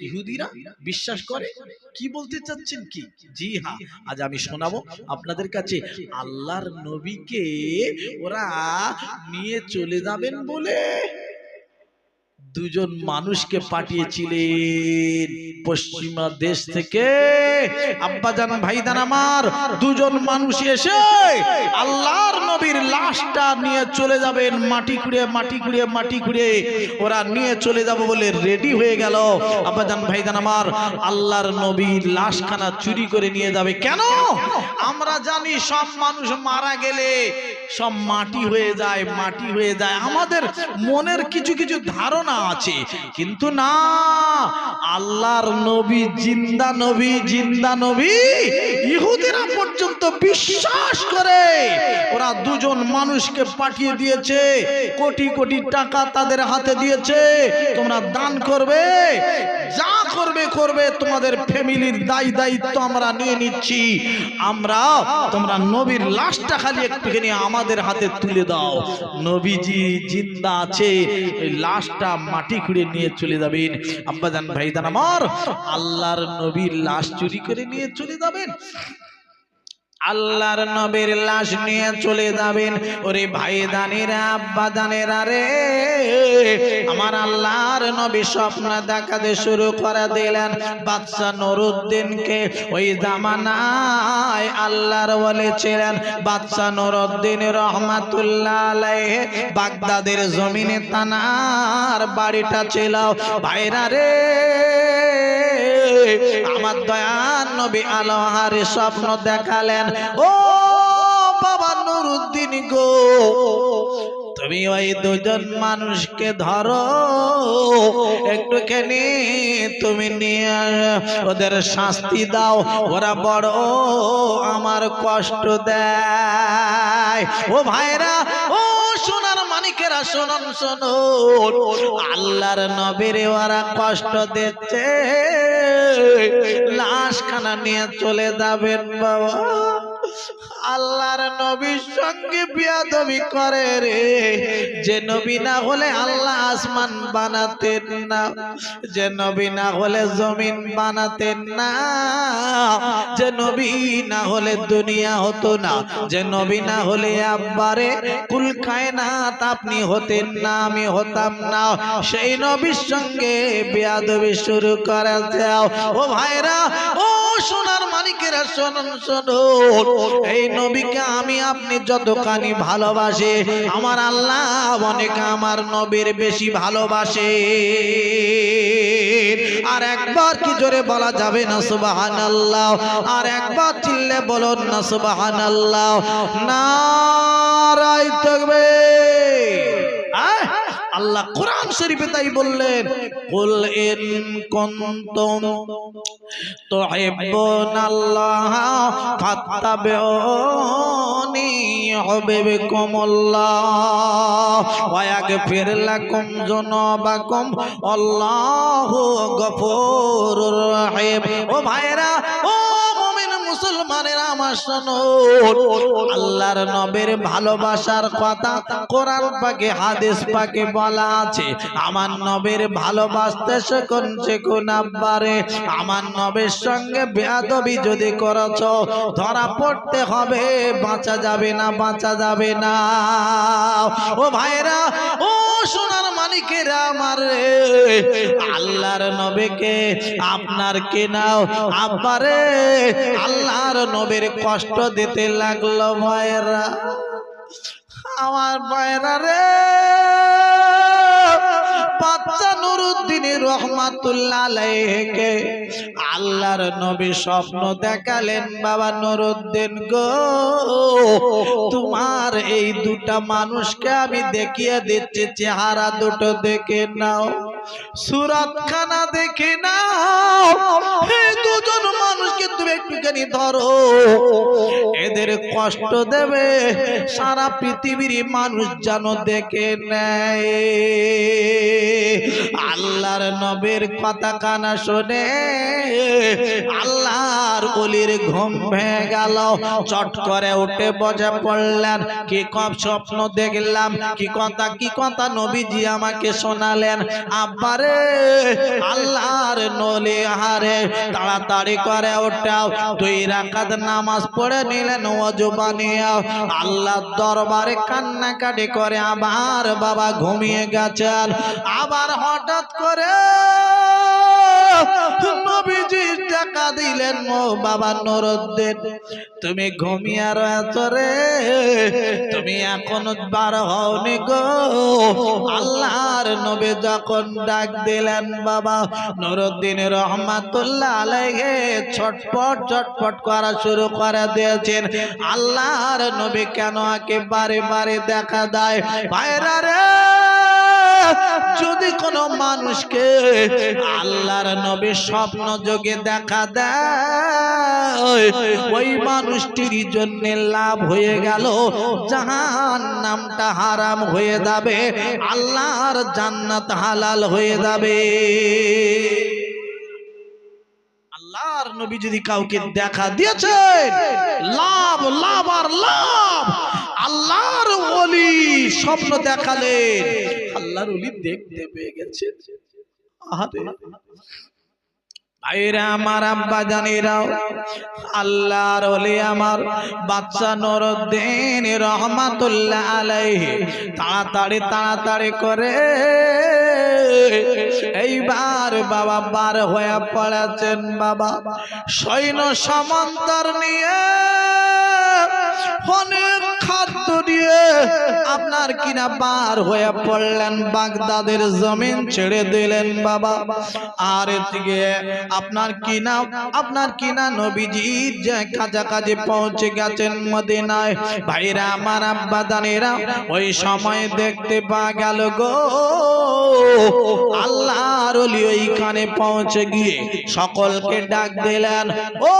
ইহুদিরা বিশ্বাস করে, কি বলতে চাচ্ছেন কি? জি হ্যাঁ আজ আমি শোনাবো আপনাদের কাছে। আল্লাহর নবীকে ওরা নিয়ে চলে যাবেন বলে। দুজন মানুষকে পাঠিয়েছিলেন পশ্চিমা দেশ থেকে। আব্বা জান ভাইদান আমার দুজন মানুষ এসে আল্লাহর নবীর লাশটা নিয়ে চলে যাবেন মাটি খুঁড়ে মাটি খুঁড়ে মাটি খুঁড়ে। ওরা নিয়ে চলে যাব বলে রেডি হয়ে গেল। আব্বা জান ভাইদান আমার আল্লাহর নবীর লাশখানা চুরি করে নিয়ে যাবে। কেন? আমরা জানি সব মানুষ মারা গেলে সব মাটি হয়ে যায় মাটি হয়ে যায়। আমাদের মনের কিছু কিছু ধারণা আছে। কিন্তু না আল্লাহর নবী, জিন্দা নবী জিন্দা নবী, ইহুদিরা পর্যন্ত বিশ্বাস করে। ওরা দুজন মানুষকে পাঠিয়ে দিয়েছে, কোটি কোটি টাকা তাদের হাতে দিয়েছে। তোমরা দান করবে, যা করবে করবে, তোমাদের ফ্যামিলির দায় দায়িত্ব আমরা নিয়ে নিচ্ছি। আমরা, তোমরা নবীর লাশটা খালি একটুখানি আমাদের হাতে তুলে দাও। নবীজি জিন্দা আছে এই লাশটা মাটি খুঁড়ে নিয়ে চলে যাবেন। আব্বাজান ভাইদান আমার। আল্লাহর নবীর লাশ চুরি করে নিয়ে চলে যাবেন। আল্লাহর নবীর লাশ নিয়ে চলে যাবেন। ওরে ভাই দানেরা, আব্বা দানেরা রে, আমার আল্লাহর নবী স্বপ্ন দেখাতে শুরু করে দিলেন। বাদশা নুরুদ্দিনকে ওই জামানায় আল্লাহর বলেছিলেন বাদশা নুরুদ্দিন রহমাতুল্লাহ আলাইহি, বাগদাদের জমিনে তানার বাড়িটা ছিল। ভাইরা রে আমার দয়ান নবী আলোহারে স্বপ্ন দেখালেন। ও বাবা নুরুদ্দিন গো, তুমি ওই দুজন মানুষকে ধরো একটুখানি তুমি নিয়ে ওদের শাস্তি দাও, ওরা বড় আমার কষ্ট দেয়। ও ভাইরা, ও সোনার মানিকেরা, শোনন শোনো আল্লাহর নবীর ওরা কষ্ট দিচ্ছে। লাশ খানা নিয়ে চলে যাবেন বাবা। আল্লাহর নবীর সঙ্গে বিয়াদবি করে রে। যে নবী না হলে আল্লাহ আসমান বানাতেন না। যে নবী না হলে জমিন বানাতেন না। যে নবী না হলে দুনিয়া হতো না। যে নবী না হলে আব্বারে কুল খায় না আপনি হতেন না, আমি হতাম না। সেই নবীর সঙ্গে বিয়াদবি শুরু করে দাও। ও ভাইরা, ও সোনার মালিকেরা শোনুন শোনুন এই নবীকে আমি আপনি যতখানি ভালোবাসে, আমার আল্লাহ অনেক আমার নবীর বেশি ভালোবাসে। আর একবার কি জোরে বলা যাবে না সুবাহান আল্লাহ আর একবার চিল্লে বলুন না সুবাহান আল্লাহ নারাই থাকবে আল্লাহ কোরআন শরীফে তাই বললেন, কুল ইন কুনতুম তুহিব্বুনাল্লাহ ফাত্তাবিউনি ইউহিব্বুকুমুল্লাহ ওয়া ইয়াগফির লাকুম যুনুবাকুম, আল্লাহু গফুরুর রহিম। ও ভাইরা ও মুসলমানেরা আমার শোনো। আল্লাহর নবের ভালোবাসার কথা কোরআন পাকে, হাদিস পাকে বলা আছে। আমার নবের ভালোবাসতে শেখুন শেখুন আব্বারে। আমার নবের সঙ্গে বেয়াদবি যদি করেছ, ধরা পড়তে হবে, বাঁচা যাবে না, বাঁচা যাবে না। ও ভাইরা ও সোনার মালিকেরা আমার আল্লাহর নবীকে আপনার কে নাও আব্বারে আল্লাহর নবীর কষ্ট দিতে লাগল ভাইরা আমার ভাইরা রে। বাচ্চা নুরুদ্দিন রহমাতুল্লাহ আলাইহিকে আল্লাহর নবী স্বপ্ন দেখালেন, বাবা নুরুদ্দিন গো, তোমার এই দুটা মানুষকে আমি দেখিয়ে দিচ্ছি, চেহারা দুটো দেখে নাও সুরাত খানা দেখে নাও একটুখানি ধরো। এদের কষ্ট দেবে সারা পৃথিবীর মানুষ যেন দেখে নেয়। আল্লাহর নবের কথা কানা শোনে আল্লাহর অলির ঘুম ভেঙে গেল। চট করে উঠে বসে পড়লেন। কি কব স্বপ্ন দেখলাম, কি কথা কি কথা নবীজি আমাকে শোনালেন। আব্বারে, আল্লাহর নলি হারে তাড়াতাড়ি করে ওঠাও দুই রাকাত নামাজ পড়ে নিলেন ওযু বানিয়ে। আল্লাহ দরবারে কান্নাকাটি করে, আবার বাবা ঘুমিয়ে গেছেন আবার হঠাৎ করে টাকা দিলেন, ও বাবা নুরুদ্দিন, তুমি ঘুমিয়ে রয়েছ রে, তুমি এখন বার হওনি গো। আল্লাহর নবী যখন ডাক দিলেন, বাবা নুরুদ্দিন রহমাতুল্লাহ আলাইহি, ছটপট ছটপট করা শুরু করে দিয়েছেন। আল্লাহর নবী কেন আকে বারে দেখা দেয়? ভাইরা রে, যদি কোনো মানুষকে আল্লাহর নবী স্বপ্ন যোগে দেখা দেয়, ওই মানুষটির জন্য লাভ হয়ে গেল জাহান নামটা হারাম হয়ে যাবে, আল্লাহর জান্নাত হালাল হয়ে যাবে। আল্লাহর নবী যদি কাউকে দেখা দিয়েছে লাভ লাভ আর লাভ। আল্লাহর ওলি স্বপ্ন দেখালে আল্লাহর ওলি দেখতে পেয়ে গেছে আহারে ভাইরা, আমার আব্বা জানিরাও, আল্লাহর ওলি আমার বাচ্চা নুরুদ্দিন রহমাতুল্লাহ আলাইহি তাড়াতাড়ি তাড়াতাড়ি করে এইবার বাবা বার হয়ে পড়েছেন বাবা। সৈন্য সমান্তর নিয়ে অনেক আপনার কিনা পার হয়ে পড়লেন, বাগদাদের জমিন ছেড়ে দিলেন বাবা। আর এদিকে আপনার কিনা আপনার কিনা নবীজির যে কাছাকাছি পৌঁছে গেছেন মদিনায়। ভাইরা, আমার আব্বা দানেরা, ওই সময় দেখতে পা গেল গো। আল্লাহর ওইখানে পৌঁছে গিয়ে সকলকে ডাক দিলেন, ও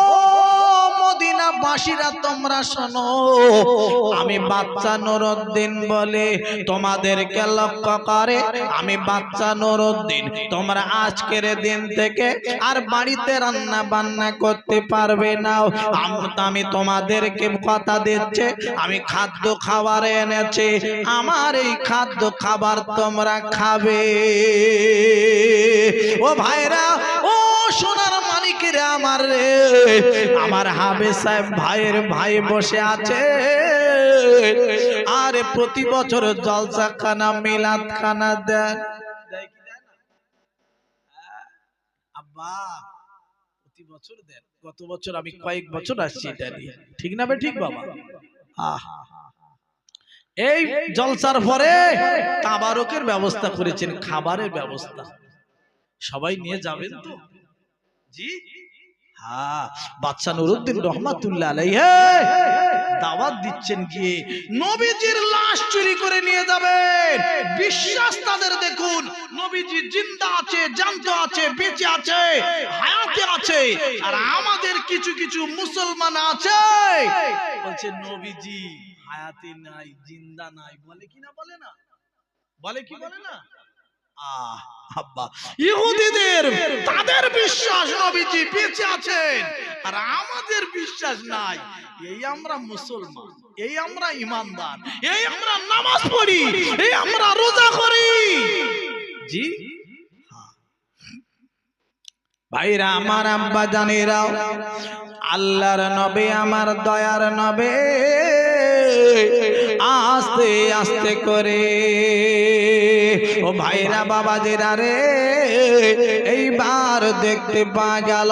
বাসীরা তোমরা শোনো। আমি বাচ্চা নুরুদ্দিন বলে তোমাদেরকে লক্ষ্য করে। আমি বাচ্চা নুরুদ্দিন, তোমরা আজকের দিন থেকে আর বাড়িতে রান্না বান্না করতে পারবে না। আমি তোমাদেরকে কথা দিচ্ছে, আমি খাদ্য খাবার এনেছি। আমার এই খাদ্য খাবার তোমরা খাবে। ও ভাইরা, ও সোনার আমার রে। আমার হাবে সাহেব ভাইয়ের ভাই বসে আছে। আরে প্রতি বছর জলসা খানা মিলাদ খানা দেন। কয়েক বছর ঠিক এই জলসার পরে তাবারকের ব্যবস্থা করেছেন, খাবারের ব্যবস্থা। সবাই নিয়ে যাবেন তো? জি? হ্যাঁ বাচ্চা নুরুদ্দিন রহমাতুল্লাহ আলাইহি। দাওয়াত দিচ্ছেন গিয়ে নবীজির লাশ চুরি করে নিয়ে যাবেন। বিশ্বাস তাদের দেখুন নবীজি জিন্দা আছে জান্ত আছে বেঁচে আছে হায়াতে আছে আর আমাদের কিছু কিছু মুসলমান আছে। বলছে নবীজি হায়াতে নাই জিন্দা নাই। বলে কি না বলে না? বলে কি বলে না? আব্বা। ইহুদিদের। তাদের বিশ্বাস নবীজি বেঁচে আছেন। আর আমাদের বিশ্বাস নাই। এই আমরা মুসলমান এই আমরা ইমানদার এই আমরা নামাজ পড়ি এই আমরা রোজা করি। জি? হ্যাঁ। ভাইরা আমার আব্বা জানিরাও আল্লাহর নবে আমার দয়ার নবে। আস্তে আস্তে করে ও ভাইরা বাবা জেরা রে, এইবার দেখতে পা গেল,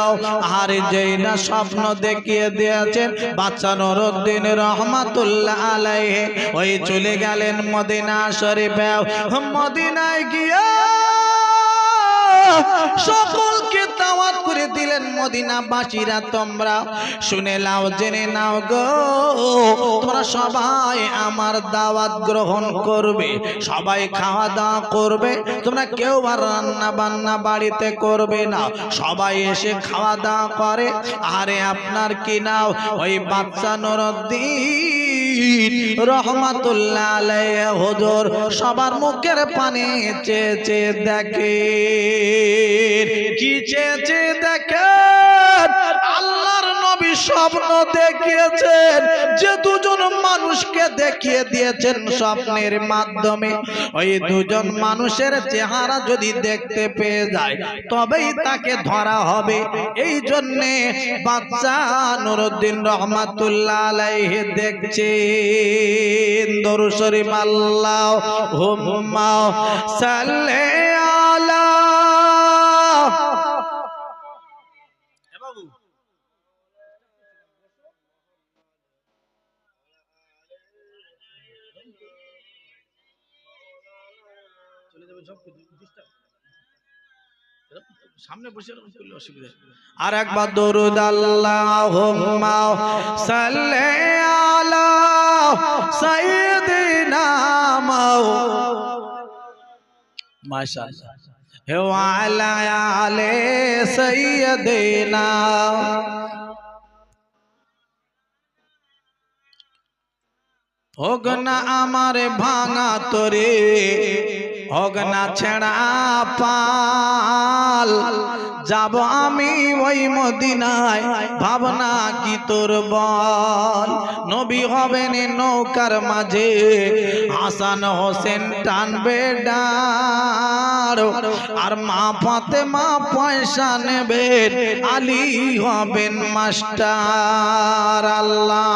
আর যেই না স্বপ্ন দেখিয়ে দিয়েছেন বাচ্চা নুরুদ্দিন রহমাতুল্লাহ আলাইহি, ওই চলে গেলেন মদিনা শরীফে। মদিনায় গিয়ে সকলকে দাওয়াত করে দিলেন মদিনা বাসীরা তোমরা শুনে নাও, জেনে নাও গো। তোমরা সবাই আমার দাওয়াত গ্রহণ করবে, সবাই খাওয়া দাওয়া করবে, তোমরা কেউ আর রান্না বান্না বাড়িতে করবে না। সবাই এসে খাওয়া দাওয়া করে। আরে আপনার কি নাও? ওই বাচ্চা নরদ্দিন রহমাতুল্লাহ আলাইহি হুজুর সবার মুখের পানে চেয়ে চেয়ে দেখে কি চেয়ে চেয়ে নবী স্বপ্ন দেখিয়েছেন, যে দুজন মানুষকে দেখিয়ে দিয়েছেন স্বপ্নের মাধ্যমে। ওই দুজন মানুষের চেহারা যদি দেখতে পেয়ে যায়, তবেই তাকে ধরা হবে। এই জন্যে বাচ্চা নুরুদ্দিন রহমাতুল্লাহ আলাইহি দেখছেন দরু শরীফ আল্লাহ, হুম্মা সাল্লি সামনে বসে করলে অসুবিধা আর একবার দরুদ আল্লাহুম্মা সাল্লি আলা সাইয়্যিদিনা মাও মাশাআল্লাহ। হে ওয়ালা আলে সাইয়্যিদিনা। হোক না আমার ভাঙা তোরে। হোক না ছেঁড়া পাল। যাব আমি ওই মদিনায়। ভাবনা কি তোর বল? নবী হবেন নৌকার মাঝে। হাসান হোসেন টানবে ডার আর মা ফাতে মা পয়সা নেবে। আলী হবেন মাস্টার। আল্লাহ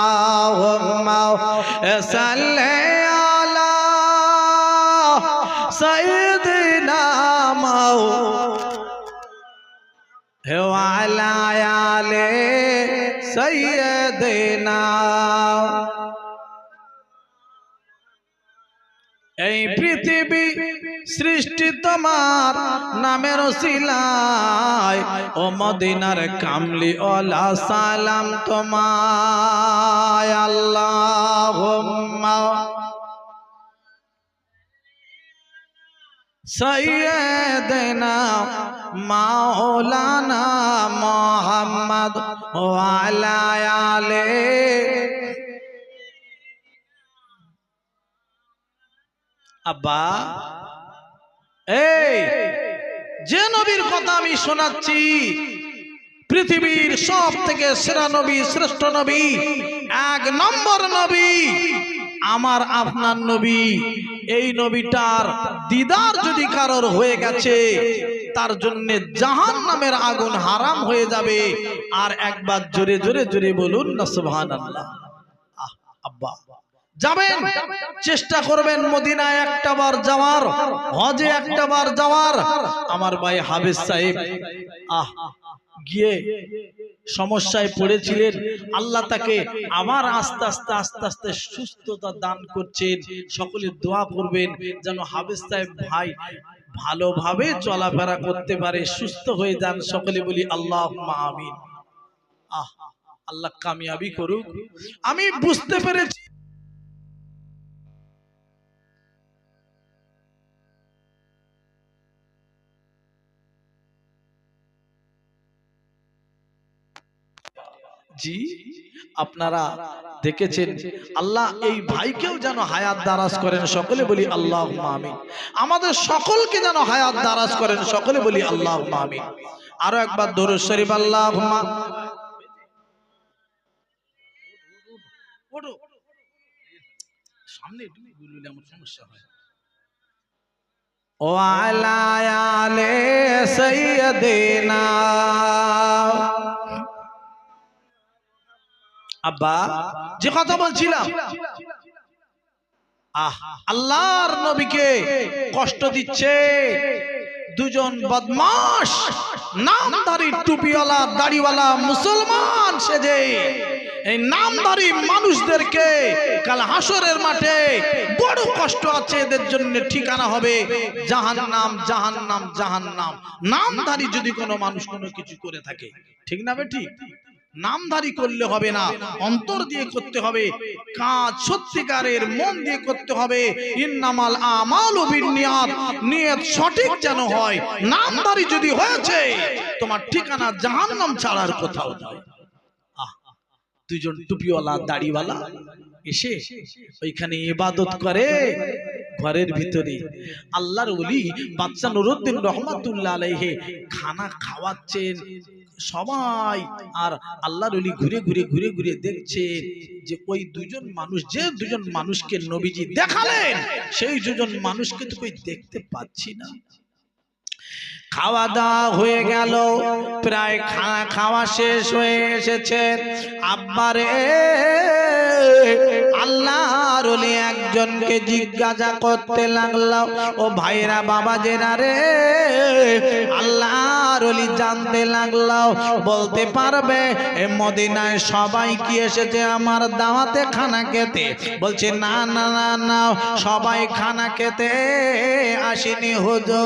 সৃষ্টি তোমার নামের শিলায়। ও মদিনার কামলি ওলা সালাম তোমায়। আল্লাহ সৈয়দনা মাওলানা মোহাম্মদ ওয়ালা আলে। আব্বা এই, যে নবীর কথা আমি শোনাচ্ছি, পৃথিবীর সব থেকে সেরা নবী, শ্রেষ্ঠ নবী, এক নম্বর নবী, আমার আপনার নবী। এই নবীটার দিদার যদি কারোর হয়ে গেছে, তার জন্য জাহান নামের আগুন হারাম হয়ে যাবে। আর একবার জোরে জোরে জোরে বলুন না সুবহান আল্লাহ আব্বা। যাবেন চেষ্টা করবেন মদিনায় একটা বার যাওয়ার হজে একটা বার যাওয়ার। আমার ভাই হাবিজ সাহেব আহ গিয়ে সমস্যায় পড়েছিলেন। আল্লাহ তাকে আবার আস্তে আস্তে আস্তে আস্তে সুস্থতা দান করছেন। সকলে দোয়া করবেন যেন হাবিজ সাহেব ভাই ভালোভাবে চলাফেরা করতে পারে সুস্থ হয়ে যান। সকলে বলি আল্লাহ আমিন। আহ আল্লাহ কামিয়াবি করুক। আমি বুঝতে পেরেছি জি, আপনারা দেখেছেন, আল্লাহ এই ভাইকেও যেন হায়াত দারাজ করেন, সকলে বলি আল্লাহ মামি আমাদের সকলকে যেন হায়াত দারাজ করেন, সকলে বলি আল্লাহ মামি আরও একবার দরুদ শরীফ আল্লাহ সামনে আমার সমস্যা হয়। ও আলায়ালে সৈয়দেনা। আব্বা, যে কথা বলছিলাম। আহ, আল্লাহর নবীকে কষ্ট দিচ্ছে দুজন বদমাস নামধারী টুপিওয়ালা, দাড়িওয়ালা মুসলমান সেজে। এই নামধারী মানুষদেরকে কাল হাসরের মাঠে বড় কষ্ট আছে, এদের জন্য ঠিকানা হবে জাহান নাম জাহান নাম জাহান নাম নামধারী যদি কোনো মানুষ কোনো কিছু করে থাকে, ঠিক না বে ঠিক? নামধারী করলে হবে না। অন্তর দিয়ে করতে হবে। কাজ সত্যিকারের মন দিয়ে করতে হবে। ইন্নামাল আমাল বিনিয়াত। নিয়ত সঠিক যেন হয়। নামধারী যদি হয়েছে, তোমার ঠিকানা জাহান্নাম ছাড়ার কোথাও নয়। দুজন টুপিওয়ালা, দাড়িওয়ালা এসে ওইখানে ইবাদত করে। ঘরের ভিতরে। আল্লাহর ওলি বাচ্চা নুরুদ্দিন রহমাতুল্লাহ আলাইহে খানা খাওয়াচ্ছেন সবাই, আর আল্লাহর অলি ঘুরে ঘুরে ঘুরে ঘুরে দেখছে যে ওই দুজন মানুষ, যে দুজন মানুষকে নবীজি দেখালেন, সেই দুজন মানুষকে তো কই দেখতে পাচ্ছি না। খাওয়া দাওয়া হয়ে গেল, প্রায় খাওয়া শেষ হয়ে এসেছে। আব্বারে ওলি একজনকে জিজ্ঞাসা করতে লাগল, ও ভাইরা বাবা জেরা রে? আল্লাহর ওলি জানতে লাগল, বলতে পারবে, এ মদিনায় সবাই কি এসেছে আমার দাওয়াতে খানা খেতে? বলছে, না না না না, সবাই খানা খেতে আসেনি হুজুর।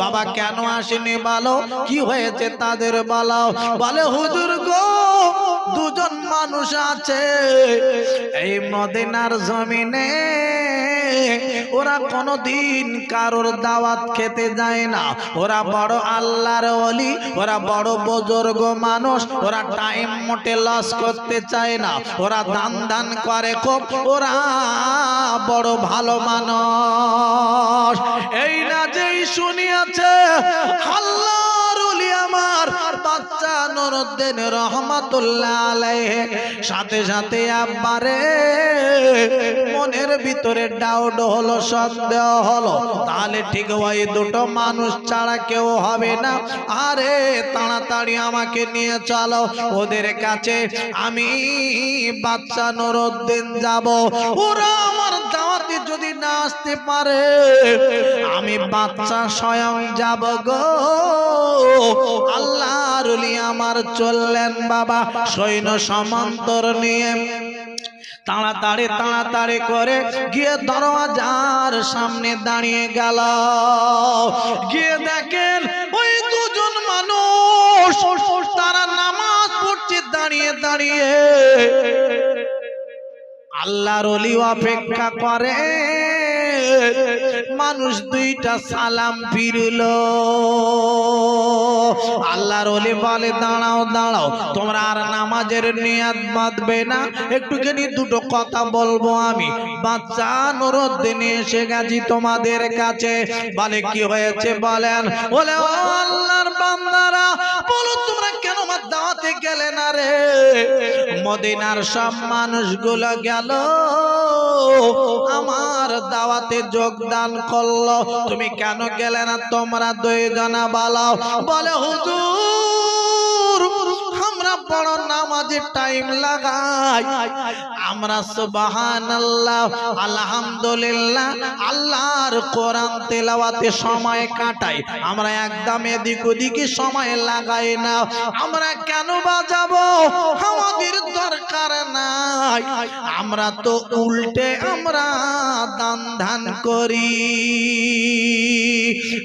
বাবা, কেন আসেনি বলো? কি হয়েছে তাদের বলো। বলে, হুজুর গো, দুজন মানুষ আছে। এই মদিনার জমিনে, ওরা কোনোদিন কারোর দাওয়াত খেতে যায় না। ওরা বড় আল্লাহর অলি ওরা বড় বুজুর্গ মানুষ, ওরা টাইম মোটে লস করতে চায় না। ওরা দান দান করে খুব, ওরা বড় ভালো মানুষ। এই না যেই শুনিয়াছে আমার বাচ্চা নুরুদ্দিন রহমাতুল্লাহ আলাইহি। সাথে সাথে আব্বারে মনের ভিতরে ডাউট হলো, সন্দেহ হলো। তাহলে ঠিক ওই দুটো মানুষ ছাড়া কেউ হবে না। আরে তাড়াতাড়ি আমাকে নিয়ে চলো, ওদের কাছে আমি বাচ্চা নুরুদ্দিন যাব। ওরা আমার দাওয়াতে যদি না আসতে পারে, আমি বাচ্চা স্বয়ং যাব গো। আল্লাহর অলি আমার চললেন বাবা, সৈন্য সমান্তর নিয়ে। তাড়াতাড়ি তাড়াতাড়ি করে গিয়ে দরওয়াজার সামনে দাঁড়িয়ে গেল। গিয়ে দেখেন ওই দুজন মানুষ, তারা নামাজ পড়ছে, দাঁড়িয়ে দাঁড়িয়ে। আল্লাহর অলি অপেক্ষা করে। মানুষ দুইটা সালাম ফিরল। আল্লাহর অলি বলে, দাঁড়াও দাঁড়াও, তোমরা আর নামাজের নিয়াত বাঁধবে না। একটুখানি দুটো কথা বলব আমি। বাচ্চা নুরুদ্দিন, এসে গেছি তোমাদের কাছে। বলে, কি হয়েছে বলেন? বলে আল্লাহর বান্দারা, বলো তোমরা কেন আমার দাওয়াতে গেলে না রে? মদিনার সব মানুষগুলো গেল। আমার দাওয়াতে যোগদান করল। তুমি কেন গেলে না? তোমরা দুই জনা বালাও বলে, হুজুর, আমরা বড় নামাজের টাইম লাগাই। আমরা সুবহানাল্লাহ, আলহামদুলিল্লাহ, আল্লাহর কোরআন তেলাওয়াতে সময় কাটাই। আমরা একদম এদিক ওদিকে সময় লাগাই না। আমরা কেন বাজাবো? আমাদের দরকার নাই। আমরা তো উল্টে আমরা দান ধান করি।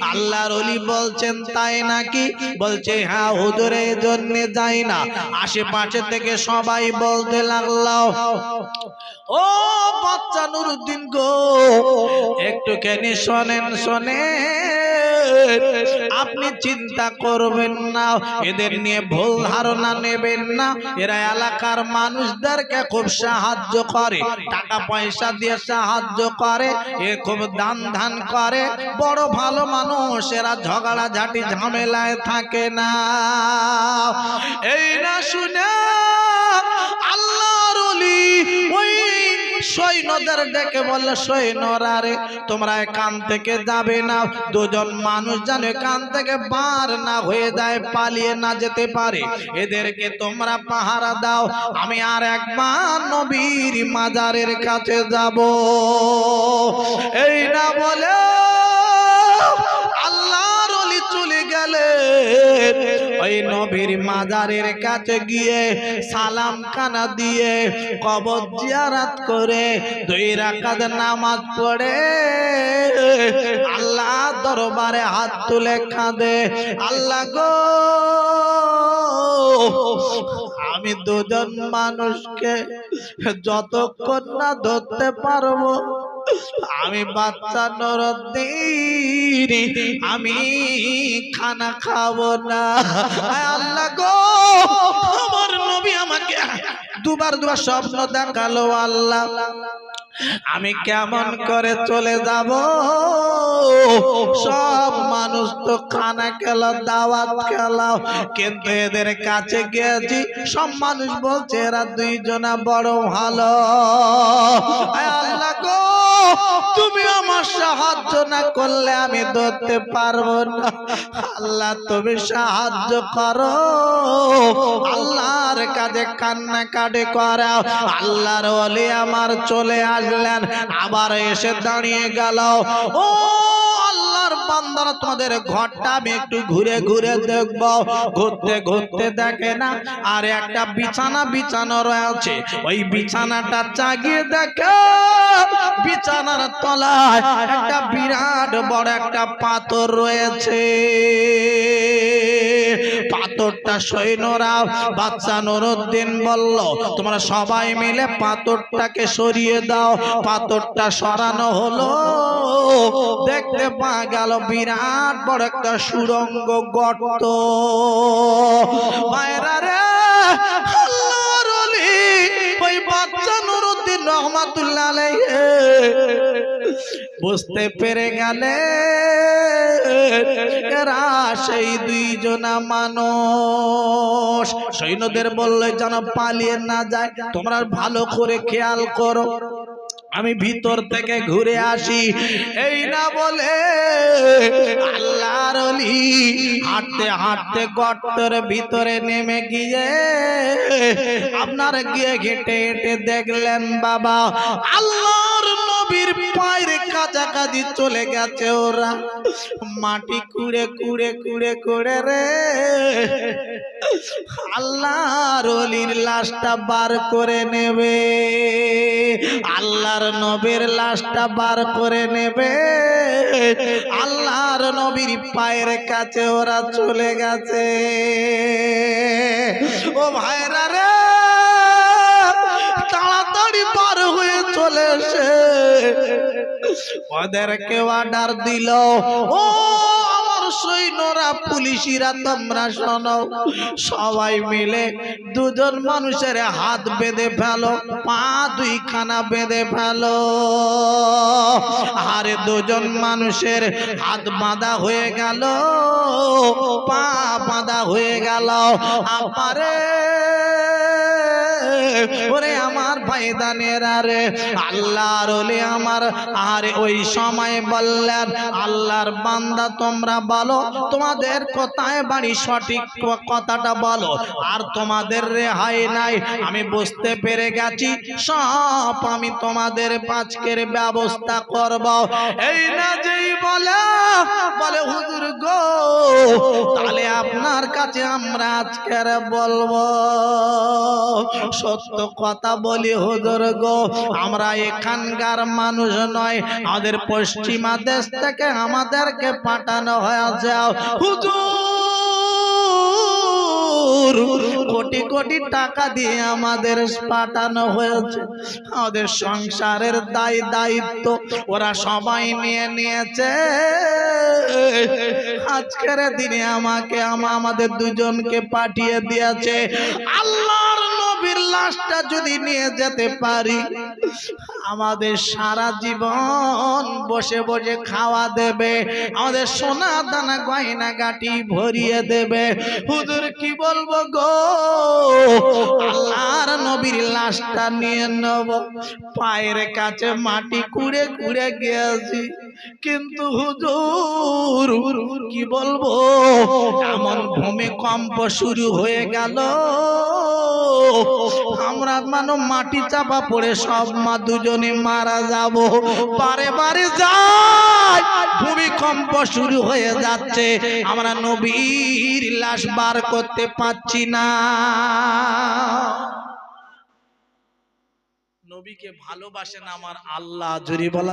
আল্লাহর অলি বলছেন, তাই নাকি? বলছে হ্যাঁ হুজুরের জন্য যাই না। আশেপাশে থেকে সবাই বলতে লাগল ও বাচ্চা নুরুদ্দিন গো একটুখানি শোনেন শোনেন। আপনি চিন্তা করবেন না, এদের নিয়ে ভুল ধারণা নেবেন না। এরা এলাকার মানুষদেরকে খুব সাহায্য করে, টাকা পয়সা দিয়ে সাহায্য করে, এ খুব দান ধান করে। বড় ভালো মানুষ, এরা ঝগড়া ঝাঁটি ঝামেলায় থাকে না। এই না শুনে ওই সৈন্যদের ডেকে বলল সৈন্যরা রে, তোমরা কান থেকে যাবে না। দুজন মানুষ জানে কান থেকে বার না হয়ে যায়, পালিয়ে না যেতে পারে। এদেরকে তোমরা পাহারা দাও, আমি আর একবার নবীর মাজারের কাছে যাব। এই না বলে আল্লাহর চলে গেলে নবীর মাজারের কাছে গিয়ে সালাম কানা দিয়ে কবর জিয়ারাত করে দুই রাকাত নামাজ পড়ে। আল্লাহ দরবারে হাত তুলে কাঁদে, আল্লাহ গো, আমি দুজন মানুষকে যতক্ষণ না ধরতে পারব আমি বাচ্চা নরদ্দিন আমি খানা খাব না। আল্লাহ গো, আমার নবী আমাকে দুবার দুবার স্বপ্ন দেখাল আল্লাহ। আমি কেমন করে চলে যাব? সব মানুষ তো খানা খেল, দাওয়াত খেলাও কিন্তু এদের কাছে গিয়েছি, সব মানুষ বলছে, এরা দুইজনা বড় ভালো। আল্লাহ গো তুমি আমার সাহায্য না করলে আমি ধরতে পারব না। আল্লাহ, তুমি সাহায্য করো। আল্লাহর কাজে কান্না কাটে করাও। আল্লাহর ওলি আমার চলে আসলেন, আবার এসে দাঁড়িয়ে গেল। ও বান্দারা, তোমাদের ঘরটা আমি একটু ঘুরে ঘুরে দেখব। ঘুরতে ঘুরতে দেখে না, আর একটা বিছানা বিছানো রয়েছে। ওই বিছানাটা চাগিয়ে দেখে। বিছানার তলায় একটা বিরাট বড় একটা পাথর রয়েছে। পাথরটা সৈন্যরা বাচ্চা নুরুদ্দিন বলল, তোমরা সবাই মিলে পাথরটাকে সরিয়ে দাও। পাথরটা সরানো হলো। দেখতে পা গেল বিরাট বড় একটা সুরঙ্গ গর্ত। ওই বাচ্চা নুরুদ্দিন রহমাতুল্লাহ আলাইহি বুঝতে পেরে গেলে এরা সেই দুইজনা মানুষ। সৈন্যদের বললে, যেন পালিয়ে না যায়, তোমরা ভালো করে খেয়াল করো। আমি ভিতর থেকে ঘুরে আসি। এই না বলে আল্লাহর হাঁটতে হাঁটতে গর্তের ভিতরে নেমে গিয়ে আপনার গিয়ে ঘেটে হেঁটে দেখলেন, বাবা আল্লাহর নবীর পায়ের কাছাকাছি চলে গেছে ওরা। মাটি কুড়ে কুড়ে কুড়ে কুড়ে রে। আল্লাহর অলির লাশটা বার করে নেবে। আল্লাহর নবীর লাশটা বার করে নেবে। আল্লাহর নবীর পায়ের কাছে ওরা চলে গেছে। ও ভাইরা রে চলে এসে ওদেরকে অর্ডার দিল। ও সৈন্যরা, পুলিশিরা, তোমরা শোনো। সবাই মিলে দুজন মানুষের হাত বেঁধে ফেলো, পা দুইখানা বেঁধে ফেলো। আরে দুজন মানুষের হাত বাঁধা হয়ে গেল, পা বাঁধা হয়ে গেল। আমারে ওরে আমার ভাইদানের আরে, আল্লাহর ওলে আমার। আরে ওই সময় বললেন, আল্লাহর বান্দা, তোমরা বলো, তোমাদের কোথায় বাড়ি? সঠিক কথাটা বলো। আর তোমাদের রেহাই নাই। আমি বুঝতে পেরে গেছি, সব আমি তোমাদের পাঁচকের ব্যবস্থা করব। এই না যেই বলে হুজুর গো, তাহলে আপনার কাছে আমরা আজকের বলব। সত্য কথা বলি হুজুর গো, আমরা এখানকার মানুষ নয়, আমাদের পশ্চিমা দেশ থেকে আমাদেরকে পাঠানো হয়েছে। হুজুর কোটি কোটি টাকা দিয়ে আমাদের পাঠানো হয়েছে। আমাদের সংসারের দায় দায়িত্ব ওরা সবাই নিয়ে নিয়েছে। আজকের দিনে আমাকে, আমা- আমাদের দুজনকে পাঠিয়ে দিয়েছে। আল্লাহর নবীর লাশটা যদি নিয়ে যেতে পারি, আমাদের সারা জীবন বসে বসে খাওয়া দেবে। আমাদের সোনা দানা গয়না গাটি ভরিয়ে দেবে। হুজুর কি বলব গো? আল্লাহর নবীর লাশটা নিয়ে নেব। পায়ের কাছে মাটি কুড়ে কুড়ে গিয়েছি। কিন্তু হুজুর, কি বলব? এমন ভূমিকম্প শুরু হয়ে গেল। আমরা মানো মাটি চাপা পড়ে সব মা দুজনে মারা যাব। বারে বারে যাই, ভূমিকম্প শুরু হয়ে যাচ্ছে। আমরা নবীর লাশ বার করতে পাচ্ছি না। নবীকে ভালোবাসেন আমার আল্লাহ, জুরি বলা